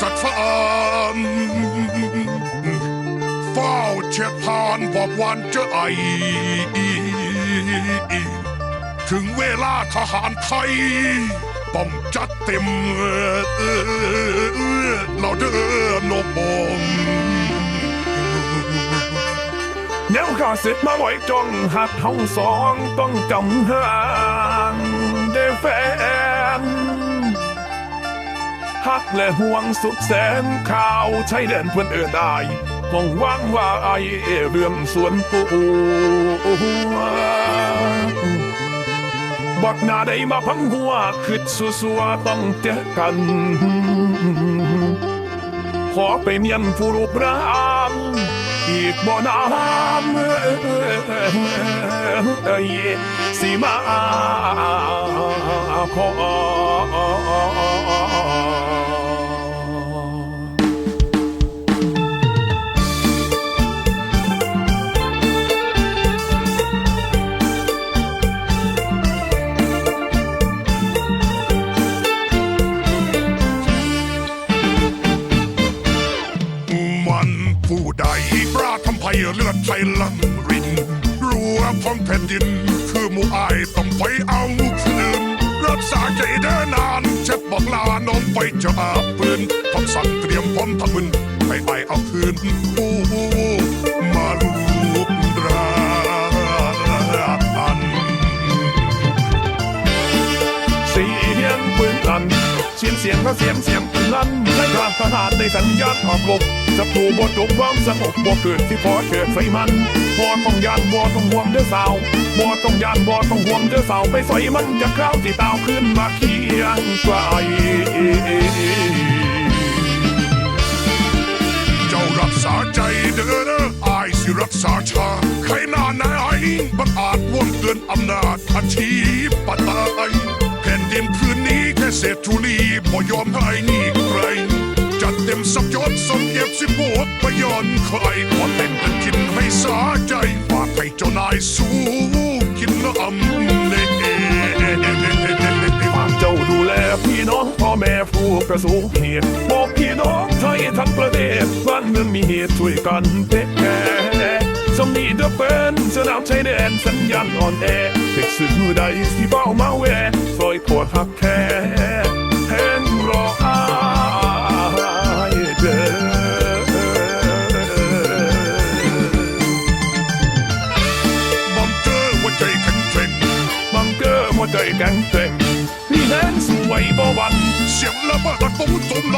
สัตว์ฟ้านเฝ้าเช็ดพานบอกวันจอไอ ถึงเวลาทหารไทยต้องจัดเต็มเราเดินนบมแนวข้าศึกมาไว้จ้องหักทั้งสองต้องจำห่างเด้อแฟน หักและห่วงสุดแสนข่าวใช้เดินเพื่อนเอื่นได้คงว่างว่าไอเรื่องส่วนตัวบอกหน้าได้มาพังหัวคิดสัวๆต้องเจอกัน ขอไปเมียนผู้รูปร่างอีกบ่นานเอ้ยสิมาขอ ไทยลังรินรั้วของแผ่นดิน คือหมู่อายต้องไปเอาคืนรักษาใจเดินนานเช็ดบอกลาน้องไปจะอาปืนต้องสั่งเตรียมพร้อมทำมึนไปไอเอาคืนผู้มาลูบราอันเสียงปืนลั่นเสียงเสียงก็เสียงเสียง นลั่นในทางทหารในสัญญาณออกรบจะถูกบดจบความสงบบ่เกิดที่พอเกิดไฟมันบ่ต้องยานบ่ต้องห่วงเด้อสาวบ่ต้องยานบ่ต้องห่วงเด้อสาวไปใส่มันจะคราวที่ตาวขึ้นมาเคียงไกลเจ้ารักษาใจเด้อเด้ออายสิรักษาชาใครหน้าไหนบังอาจว่วงเกินอำนาจอาชีพปไตยแผ่นดินคืนนี้แค่เศษธุลีบ่ยอมให้ สมเก็บสิบหัวประยอนใครขอเต้นกันกินให้สาใจฝากให้เจ้านายสู้กินน้ำเล่ฝากเจ้าดูแลพี่น้องพ่อแม่ผู้ประสบเหตุบอกพี่น้องไทยทั้งประเทศบ้านเมืองมีเหตุช่วยกันเทคแคร์สมนีเดอเป็นสนามชายแดนสัญญาณอ่อนแอเด็กสื่อใดที่เบ้ามาแวะซอยปวดหักแค่ งเกอร์หัวใจแข็งแกร่งพี่แทนสวยบ่หวันเสียงระเบิดระตุ้มตุ้มร